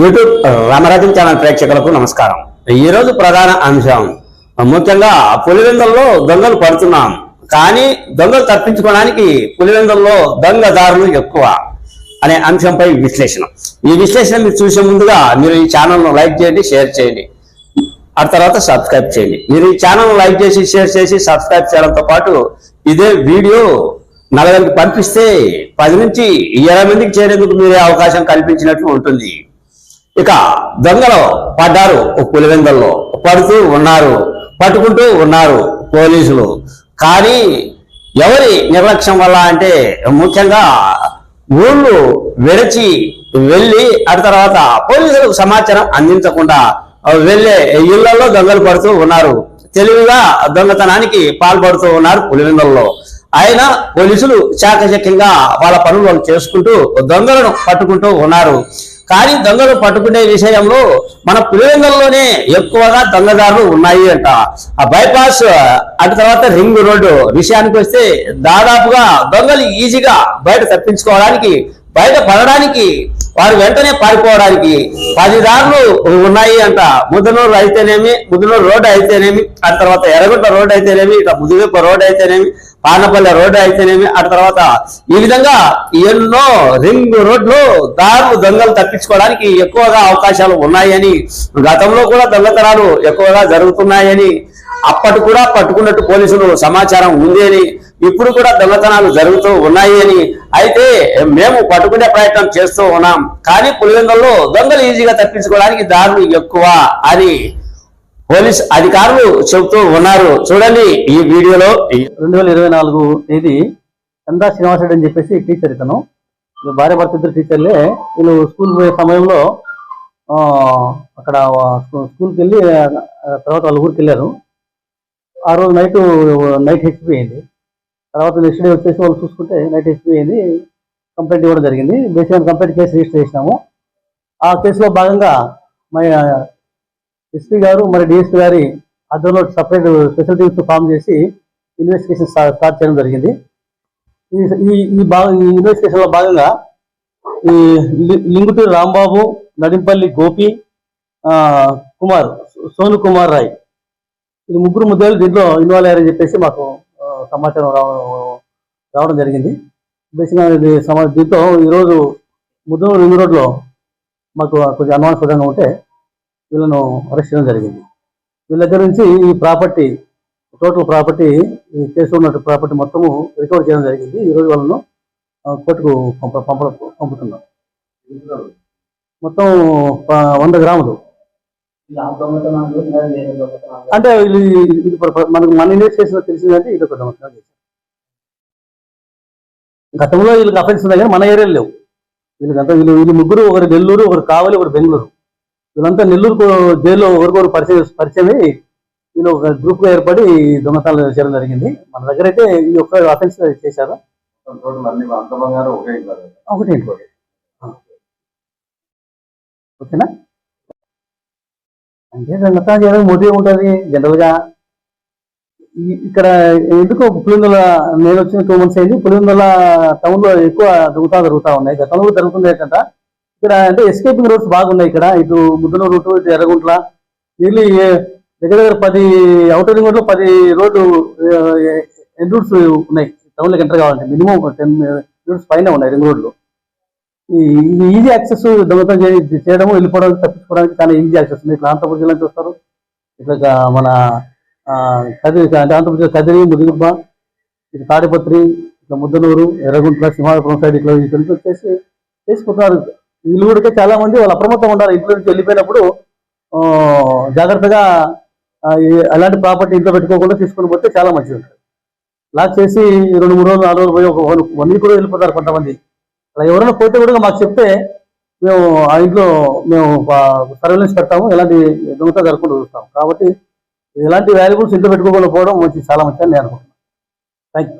YouTube Ramarajan channel ప్రేక్షకులకు నమస్కారం. ఈ రోజు ప్రధాన అంశం ముఖ్యంగా పులివెందుల్లో దొంగలు పడుతున్నాం. కానీ దొంగలు తప్పించుకోవడానికి పులివెందుల్లో దొంగదారులు ఎక్కువ అనే అంశంపై విశ్లేషణ. ఈ విశ్లేషణ మీరు చూసే ముందుగా మీరు ఈ ఛానల్ను లైక్ చేయండి షేర్ చేయండి. ఆ తర్వాత సబ్స్క్రైబ్ చేయండి. మీరు ఈ ఛానల్ లైక్ చేసి షేర్ చేసి సబ్స్క్రైబ్ చేయడంతో పాటు ఇదే వీడియో నలభైకి పంపిస్తే పది నుంచి ఇరవై మందికి చేరేందుకు మీరే అవకాశం కల్పించినట్లు ఉంటుంది. ఇక దొంగలు పడ్డారు పులివెందల్లో. పడుతూ ఉన్నారు పట్టుకుంటూ ఉన్నారు పోలీసులు. కానీ ఎవరి నిర్లక్ష్యం వల్ల అంటే ముఖ్యంగా ఊళ్ళు విరచి వెళ్ళి ఆ తర్వాత పోలీసులకు సమాచారం అందించకుండా వెళ్ళే ఇళ్ళలో దొంగలు పడుతూ ఉన్నారు. తెలివిగా దొంగతనానికి పాల్పడుతూ ఉన్నారు పులివెందుల్లో. అయినా పోలీసులు చాకచక్యంగా వాళ్ళ పనులు చేసుకుంటూ దొంగలను పట్టుకుంటూ ఉన్నారు. కానీ దొంగలు పట్టుకునే విషయంలో మన పులివెందుల్లోనే ఎక్కువగా దొంగదారులు ఉన్నాయి అంట. ఆ బైపాస్ అటు తర్వాత రింగ్ రోడ్డు విషయానికి వస్తే దాదాపుగా దొంగలు ఈజీగా బయట తప్పించుకోవడానికి బయట పడడానికి వారు వెంటనే పారిపోవడానికి పది దారులు ఉన్నాయి అంట. ముద్దనూరు అయితేనేమి ముదనూరు రోడ్డు అయితేనేమి ఆ తర్వాత ఎర్రగుంట రోడ్డు అయితేనేమి ఇట్లా ముదుగుప్ప రోడ్డు అయితేనేమి పానపల్లె రోడ్డు అయితేనేమి? ఆ తర్వాత ఈ విధంగా ఎన్నో రింగ్ రోడ్లు దారులు దొంగలు తప్పించుకోవడానికి ఎక్కువగా అవకాశాలు ఉన్నాయని గతంలో కూడా దొంగతనాలు ఎక్కువగా జరుగుతున్నాయని అప్పటి కూడా పట్టుకున్నట్టు పోలీసులు సమాచారం ఉంది అని ఇప్పుడు కూడా దొంగతనాలు జరుగుతూ ఉన్నాయి అని. అయితే మేము పట్టుకునే ప్రయత్నం చేస్తూ ఉన్నాం. కానీ పులివెందుల్లో దొంగలు ఈజీగా తప్పించుకోవడానికి దారులు ఎక్కువ అని పోలీస్ అధికారులు చెబుతూ ఉన్నారు. చూడండి ఈ వీడియోలో. రెండు వేల ఇరవై నాలుగు తేదీ చందా శ్రీనివాసరెడ్డి అని చెప్పేసి టీచర్ ఇతను. భార్య భర్త ఇద్దరు టీచర్లే వీళ్ళు స్కూల్ పోయే సమయంలో ఆ, అక్కడ స్కూల్కి వెళ్ళి తర్వాత వాళ్ళ ఊరికి వెళ్ళారు. ఆ రోజు నైట్ నైట్ హెచ్చిపోయింది తర్వాత నెక్స్ట్ డే వచ్చేసి వాళ్ళు చూసుకుంటే నైట్ హెచ్చిపోయింది కంప్లైంట్ ఇవ్వడం జరిగింది. బేసిక్ కంప్లైంట్ కేసు రిజిస్టర్ చేసినాము. ఆ కేసులో భాగంగా మన ఎస్పీ గారు మరి డిఎస్పీ గారి ఆధ్వర్యంలో సపరేట్ స్పెషల్ టీమ్స్ ఫామ్ చేసి ఇన్వెస్టిగేషన్ స్టార్ట్ చేయడం జరిగింది. ఈ ఈ ఈ భాగ ఈ ఇన్వెస్టిగేషన్లో భాగంగా ఈ లింగుటూరు రాంబాబు నడింపల్లి గోపి కుమార్ సోను కుమార్ రాయ్. ఇది ముగ్గురు ముద్దాలు దీంట్లో ఇన్వాల్వ్ అయ్యారని చెప్పేసి మాకు సమాచారం రావ- రావడం జరిగింది. బేసిక్గా ఇది సమా దీంతో ఈరోజు ముద్దూరు రింగ్ రోడ్లో మాకు కొంచెం అనుమానాస్పదంగా ఉంటే వీళ్ళను అరెస్ట్ చేయడం జరిగింది. వీళ్ళ దగ్గర నుంచి ఈ ప్రాపర్టీ టోటల్ ప్రాపర్టీ ఈ కేసులో ఉన్న ప్రాపర్టీ మొత్తము రికవర్ చేయడం జరిగింది. ఈ రోజు వాళ్ళను కోర్టుకు పంప పంప పంపుతున్నాం మొత్తం వంద గ్రాములు. అంటే వీళ్ళు ఇది మనకు మన ఇన్వెస్టిగేషన్ తెలిసిందంటే ఇది ఒక దొంగతనం చేశారు గతంలో వీళ్ళకి అఫెన్స్ ఉన్నాయి కానీ మన ఏరియాలో లేవు. వీళ్ళకంతా వీళ్ళు వీళ్ళు ముగ్గురు ఒకరు నెల్లూరు ఒకరు కావాలి ఒకరు బెంగళూరు. వీళ్ళంతా నెల్లూరు జైల్లో ఒకరికొకరు పరిచయం పరిచయం అయ్యి వీళ్ళు ఒక గ్రూప్గా ఏర్పడి దొంగతనాలు చేయడం జరిగింది. మన దగ్గర అయితే ఈ ఒక్క అఫెన్స్ చేశారు. ఒకటి ఇంకోటి. ఓకేనా? అంటే దొంగతనం చేయడానికి మోటివ్ ఉంటుంది జనరల్గా ఇక్కడ ఎందుకు పులిందుల నేను వచ్చిన టూ మంత్స్ అయింది. పులిందుల టౌన్లో ఎక్కువ దొంగతా జరుగుతా ఉన్నాయి. గతంలో కూడా జరుగుతుంది ఏంటంట ఇక్కడ అంటే ఎస్కేపింగ్ రోడ్స్ బాగున్నాయి ఇక్కడ. ఇటు ముద్దనూరు రూట్ ఇటు ఎర్రగుంట్ల. వీళ్ళు దగ్గర దగ్గర పది అవుటర్ రింగ్ రోడ్లో పది రోడ్లు ఎన్ రూట్స్ ఉన్నాయి. టౌన్లోకి ఎంటర్ కావాలంటే మినిమం టెన్ రూట్స్ పైన ఉన్నాయి రింగ్ రోడ్లు ఇది ఈజీ యాక్సెస్ దొంగతనం చేయడం వెళ్ళిపోవడానికి తప్పించుకోవడానికి చాలా ఈజీ యాక్సెస్ ఉంది. ఇట్లా అనంతపురం జిల్లా నుంచి వస్తారు ఇట్లా మన ఆ, కదిరి అంటే అనంతపురం జిల్లా కదిరి ముదిగుబ్బ ఇటు తాడిపత్రి ఇట్లా ముద్దనూరు ఎర్రగుంట్ల సింహాపురం సైడ్ ఇట్లా ఇక్కడి వచ్చేసి చేసుకుంటున్నారు వీళ్ళు కూడా చాలా మంది వాళ్ళు అప్రమత్తం ఉండాలి. ఇంట్లో నుంచి వెళ్ళిపోయినప్పుడు జాగ్రత్తగా అలాంటి ప్రాపర్టీ ఇంట్లో పెట్టుకోకుండా తీసుకొని పోతే చాలా మంచిది ఉంటుంది లాక్ చేసి రెండు మూడు రోజులు నాలుగు రోజులు పోయి ఒక వన్ వీక్ కూడా వెళ్ళిపోతారు కొంతమంది. అలా ఎవరైనా పోతే కూడా మాకు చెప్తే మేము ఆ ఇంట్లో మేము సర్వేలెన్స్ పెడతాము. ఎలాంటి దొంగత జరగకుండా చూస్తాము. కాబట్టి ఎలాంటి వాల్యుబుల్స్ ఇంట్లో పెట్టుకోకుండా పోవడం మంచి చాలా మంచిదని నేను అనుకుంటున్నాను. Thank you